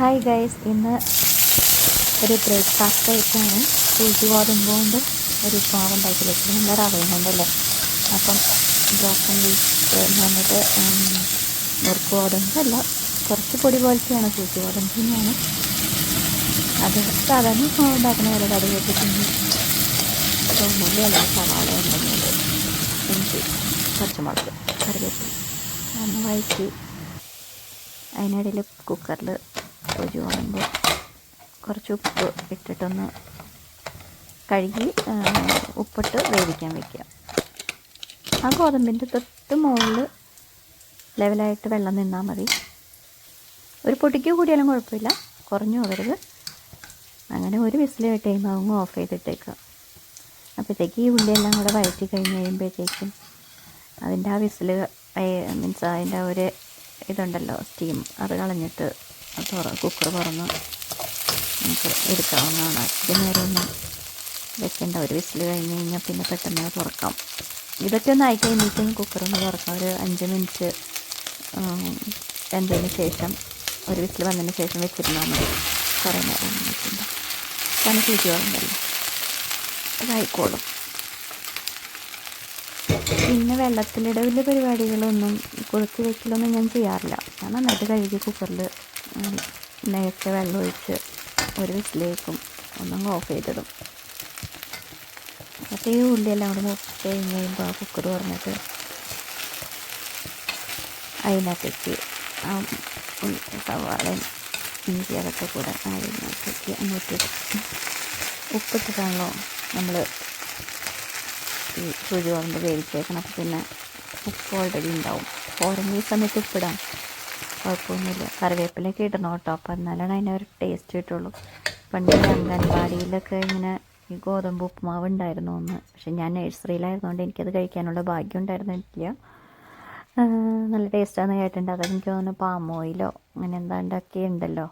Hi guys ഇന്ന് ഒരു breakfast ആയിട്ടാണ്. സൂചി ഗോതമ്പ് കൊണ്ട് ഒരു ഉപ്പുമാവ് ഉണ്ടാക്കി വെച്ചത് നമ്മുടെ റവയും കൊണ്ടല്ലേ അപ്പം ബ്രോക്കൺ വീറ്റ് എന്ന് പറഞ്ഞിട്ട് നുറുക്ക് ഗോതമ്പല്ല കുറച്ച് പൊടി പോലത്തെയാണ് സൂചി ഗോതമ്പ് തന്നെയാണ്. അത് സാധാരണ ഉപ്പുമാവ് ഉണ്ടാക്കുന്ന പോലെ കടി വെച്ചിട്ടുണ്ട്. അല്ല സവാള ഉണ്ടെങ്കിൽ ഇഞ്ചി പച്ചമുളക് കറിവേപ്പില ഒന്ന് വഴറ്റി. അതിനിടയിൽ കുക്കറിൽ സൂചി പോകുമ്പോൾ കുറച്ച് ഉപ്പ് ഇട്ടിട്ടൊന്ന് കഴുകി ഉപ്പിട്ട് വേവിക്കാൻ വെക്കുക. ആ ഗോതമ്പിന്റെ തൊട്ട് മുകളിൽ ലെവലായിട്ട് വെള്ളം നിന്നാൽ മതി. ഒരു പൊടിക്ക് കൂടിയാലും കുഴപ്പമില്ല. കുറഞ്ഞു പോകരുത്. അങ്ങനെ ഒരു വിസിൽ കഴിയുമ്പോൾ അങ്ങ് ഓഫ് ചെയ്തിട്ടേക്കുക. അപ്പോഴത്തേക്ക് ഈ ഉള്ളിയെല്ലാം കൂടെ വഴറ്റി കഴിഞ്ഞ് കഴിയുമ്പോഴത്തേക്കും അതിന്റെ ആ വിസിൽ മീൻസ് അതിന്റെ ഒരു ഇതുണ്ടല്ലോ സ്റ്റീം അത് കളഞ്ഞിട്ട് തുറ കുക്കർ തുറന്ന് നമുക്ക് എടുക്കാവുന്നതാണ്. അധികം നേരമൊന്നും വെക്കേണ്ട. ഒരു വിസിൽ കഴിഞ്ഞ് കഴിഞ്ഞാൽ പിന്നെ പെട്ടെന്ന് തുറക്കാം. ഇതൊക്കെ ഒന്ന് ആയി കഴിയുമ്പോഴത്തേക്കും കുക്കറൊന്ന് തുറക്കാം. ഒരു അഞ്ച് മിനിറ്റ് വെന്തതിന് ശേഷം ഒരു വിസിൽ വന്നതിന് ശേഷം വെച്ചിരുന്നാൽ മതി. കുറേ നേരം കാരണം ചൂറ്റി പറഞ്ഞല്ലോ അതായിക്കോളും പിന്നെ വെള്ളത്തിലിടവിലെ പരിപാടികളൊന്നും കുറുക്കി വെക്കലൊന്നും ഞാൻ ചെയ്യാറില്ല. ഞാൻ നന്നായിട്ട് കഴുകി കുക്കറിൽ നേരത്തെ വെള്ളം ഒഴിച്ച് ഒരു വിസിലേക്കും ഒന്നങ്ങ് ഓഫ് ചെയ്തിടും അപ്പോൾ ഈ ഉള്ളിയെല്ലാം കൂടെ മൂത്ത് കഴിഞ്ഞ് കഴിയുമ്പോൾ ആ കുക്കർ പറഞ്ഞിട്ട് അതിനകത്തേക്ക് ആ സവാളയും ഇഞ്ചി അതൊക്കെ കൂടെ അതിനകത്തേക്ക് അങ്ങോട്ട്. ഉപ്പിട്ടിട്ടാണല്ലോ നമ്മൾ ഈ സൂചി വളർന്ന് വേവിച്ചേക്കണം. അപ്പോൾ പിന്നെ ഉപ്പ് ഓൾറെഡി ഉണ്ടാവും. ഓരോ സമയത്ത് ഉപ്പിടാം. കുഴപ്പമൊന്നുമില്ല. കറിവേപ്പിലൊക്കെ ഇടണം കേട്ടോ. അപ്പോൾ എന്നാലാണ് അതിനൊരു ടേസ്റ്റ് കിട്ടുള്ളൂ. പണ്ട് അംഗൻവാടിയിലൊക്കെ ഇങ്ങനെ ഈ ഗോതമ്പ് ഉപ്പുമാവ് ഉണ്ടായിരുന്നു ഒന്ന് പക്ഷെ ഞാൻ നഴ്സറിയിലായിരുന്നുകൊണ്ട് എനിക്കത് കഴിക്കാനുള്ള ഭാഗ്യം ഉണ്ടായിരുന്നില്ല. നല്ല ടേസ്റ്റാന്ന് കേട്ടിട്ടുണ്ട്. അതെനിക്ക് തോന്നുന്നു പാം ഓയിലോ അങ്ങനെ എന്താണ്ടൊക്കെ ഉണ്ടല്ലോ.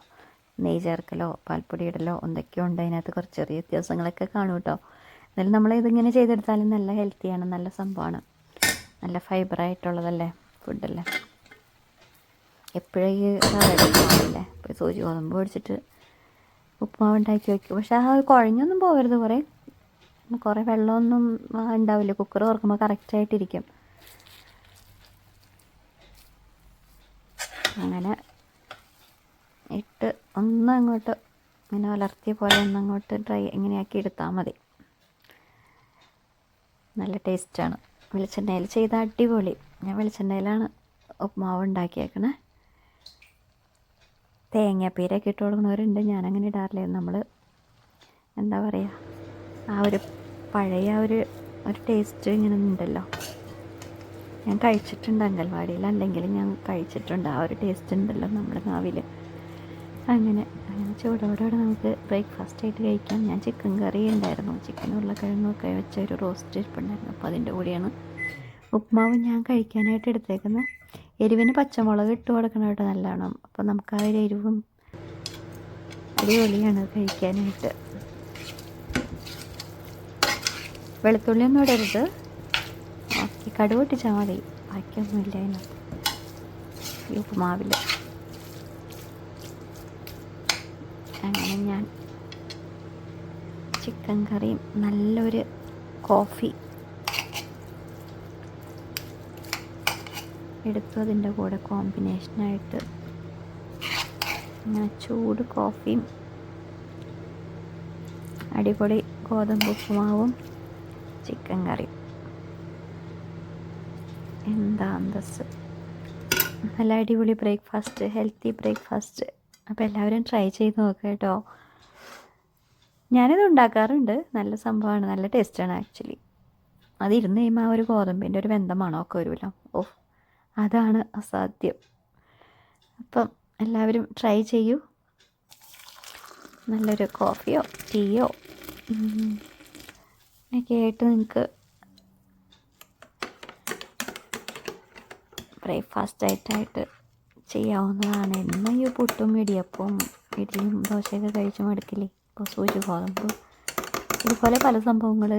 നെയ് ചേർക്കലോ പാൽപ്പൊടി ഇടലോ എന്തൊക്കെയോ ഉണ്ട് അതിനകത്ത് കുറച്ച് ചെറിയ വ്യത്യാസങ്ങളൊക്കെ കാണും കേട്ടോ. എന്നാലും നമ്മൾ ഇതിങ്ങനെ ചെയ്തെടുത്താലും നല്ല ഹെൽത്തിയാണ് നല്ല സംഭവമാണ്. നല്ല ഫൈബറായിട്ടുള്ളതല്ലേ ഫുഡല്ലേ എപ്പോഴും ഇപ്പോൾ സൂചി ഗോതമ്പ് പിടിച്ചിട്ട് ഉപ്പുമാവ് ഉണ്ടാക്കി വയ്ക്കും പക്ഷേ ആ കുഴഞ്ഞൊന്നും പോകരുത് കുറേ. കുറേ വെള്ളമൊന്നും ഉണ്ടാവില്ല. കുക്കർ തുറക്കുമ്പോൾ കറക്റ്റായിട്ടിരിക്കും. അങ്ങനെ ഇട്ട് ഒന്ന് അങ്ങോട്ട് ഇങ്ങനെ വളർത്തിയ പോലെ ഒന്ന് അങ്ങോട്ട് ഡ്രൈ ഇങ്ങനെയാക്കി എടുത്താൽ മതി. നല്ല ടേസ്റ്റാണ്. വെളിച്ചെണ്ണയിൽ ചെയ്ത അടിപൊളി. ഞാൻ വെളിച്ചെണ്ണയിലാണ് ഉപ്പുമാവ് ഉണ്ടാക്കിയേക്കണേ. തേങ്ങാപ്പീരൊക്കെ ഇട്ട് കൊടുക്കുന്നവരുണ്ട്. ഞാനങ്ങനെ ഇടാറില്ല. നമ്മൾ എന്താ പറയുക ആ ഒരു പഴയ ഒരു ഒരു ടേസ്റ്റ് ഇങ്ങനെ ഉണ്ടല്ലോ. ഞാൻ കഴിച്ചിട്ടുണ്ട് അംഗൻവാടിയിൽ. അല്ലെങ്കിൽ ഞാൻ കഴിച്ചിട്ടുണ്ട്. ആ ഒരു ടേസ്റ്റ് ഉണ്ടല്ലോ നമ്മുടെ നാവിൽ അങ്ങനെ അങ്ങനെ ചൂടോടോടെ നമുക്ക് ബ്രേക്ക്ഫാസ്റ്റ് ആയിട്ട് കഴിക്കാം. ഞാൻ ചിക്കൻ കറി ഉണ്ടായിരുന്നു. ചിക്കൻ ഉരുളക്കിഴങ്ങൊക്കെ വെച്ച ഒരു റോസ്റ്റ് ഇരിപ്പുണ്ടായിരുന്നു. അപ്പോൾ അതിന്റെ കൂടെയാണ് ഉപ്മാവ് ഞാൻ കഴിക്കാനായിട്ട് എടുത്തേക്കുന്നത്. എരിവിന് പച്ചമുളക് ഇട്ട് കൊടുക്കണം കേട്ടോ നല്ലോണം. അപ്പോൾ നമുക്ക് ആ ഒരു എരിവും അടിപൊളിയാണ് കഴിക്കാനായിട്ട്. വെളുത്തുള്ളി ഒന്നും ഇടരുത്. ഓക്കെ കടുക് ഇട്ടിച്ചാൽ മതി. ബാക്കിയൊന്നുമില്ല അതിനകത്ത്. ഈ ഉപ്പുമാവിൽ അങ്ങനെ ഞാൻ ചിക്കൻ കറിയും നല്ലൊരു കോഫി എടുത്തു അതിന്റെ കൂടെ കോമ്പിനേഷനായിട്ട് അങ്ങനെ ചൂട് കോഫിയും അടിപൊളി ഗോതമ്പ് ഉപ്പുമാവും ചിക്കൻ കറിയും എന്താ അന്തസ് നല്ല അടിപൊളി ബ്രേക്ക്ഫാസ്റ്റ് ഹെൽത്തി ബ്രേക്ക്ഫാസ്റ്റ് അപ്പോൾ എല്ലാവരും ട്രൈ ചെയ്ത് നോക്കുക കേട്ടോ. ഞാനിത് ഉണ്ടാക്കാറുണ്ട്. നല്ല സംഭവമാണ്. നല്ല ടേസ്റ്റാണ് ആക്ച്വലി അതിരുന്ന് കഴിയുമ്പോൾ ആ ഒരു ഗോതമ്പിന്റെ ഒരു ബന്ധമാണോ ഒക്കെ വരുമല്ലോ. ഓ അതാണ് അസാധ്യം. അപ്പം എല്ലാവരും ട്രൈ ചെയ്യൂ. നല്ലൊരു കോഫിയോ ടീയോ ആയിട്ട് നിങ്ങൾക്ക് ബ്രേക്ക്ഫാസ്റ്റ് ആയിട്ടായിട്ട് ചെയ്യാവുന്നതാണ്. എന്നും ഈ പുട്ടും ഇടിയപ്പവും ഇഡ്ഡലിയും ദോശയൊക്കെ കഴിച്ച് മടുക്കില്ലേ? ഇപ്പോൾ സൂചി ഗോതമ്പ് ഇതുപോലെ പല സംഭവങ്ങൾ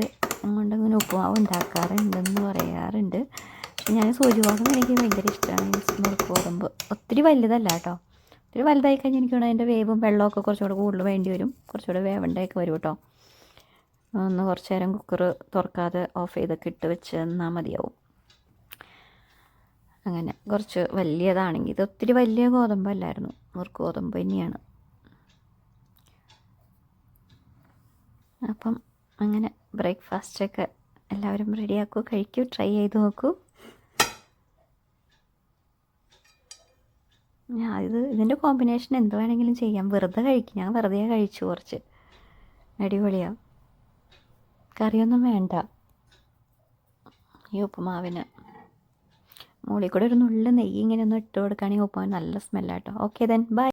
കൊണ്ട് ഇങ്ങനെ ഉപ്പുമാവ് ഉണ്ടാക്കാറുണ്ടെന്ന് പറയാറുണ്ട്. ഞാൻ സൂചി ഗോതമ്പ് എനിക്ക് ഭയങ്കര ഇഷ്ടമാണ് മുറുക്ക് ഗോതമ്പ്. ഒത്തിരി വലുതല്ല കേട്ടോ. ഒത്തിരി വലുതായി കഴിഞ്ഞാൽ എനിക്ക് അതിന്റെ വേവും വെള്ളമൊക്കെ കുറച്ചുകൂടെ കൂടുതൽ വേണ്ടി വരും. കുറച്ചുകൂടെ വേവണ്ടയൊക്കെ വരും കേട്ടോ. ഒന്ന് കുറച്ച് നേരം കുക്കർ തുറക്കാതെ ഓഫ് ചെയ്തൊക്കെ ഇട്ട് വെച്ച് എന്നാൽ മതിയാവും. അങ്ങനെ കുറച്ച് വലിയതാണെങ്കിൽ ഇത് ഒത്തിരി വലിയ ഗോതമ്പല്ലായിരുന്നു. നുറുക്ക് ഗോതമ്പ് തന്നെയാണ്. അപ്പം അങ്ങനെ ബ്രേക്ക്ഫാസ്റ്റൊക്കെ എല്ലാവരും റെഡിയാക്കൂ കഴിക്കൂ ട്രൈ ചെയ്ത് നോക്കൂ. ഇത് ഇതിന്റെ കോമ്പിനേഷൻ എന്ത് വേണമെങ്കിലും ചെയ്യാം. വെറുതെ കഴിക്കും. ഞാൻ വെറുതെ കഴിച്ചു കുറച്ച്. അടിപൊളിയാണ് കറിയൊന്നും വേണ്ട. ഈ ഉപ്പുമാവിന്. മുകളിൽ കൂടെ ഒരു നുള്ളു നെയ്യ് ഇങ്ങനെ ഒന്ന് ഇട്ട് കൊടുക്കുകയാണെങ്കിൽ ഉപ്പുമാവ് നല്ല സ്മെല്ലാട്ടോ ഓക്കെ ദെൻ ബൈ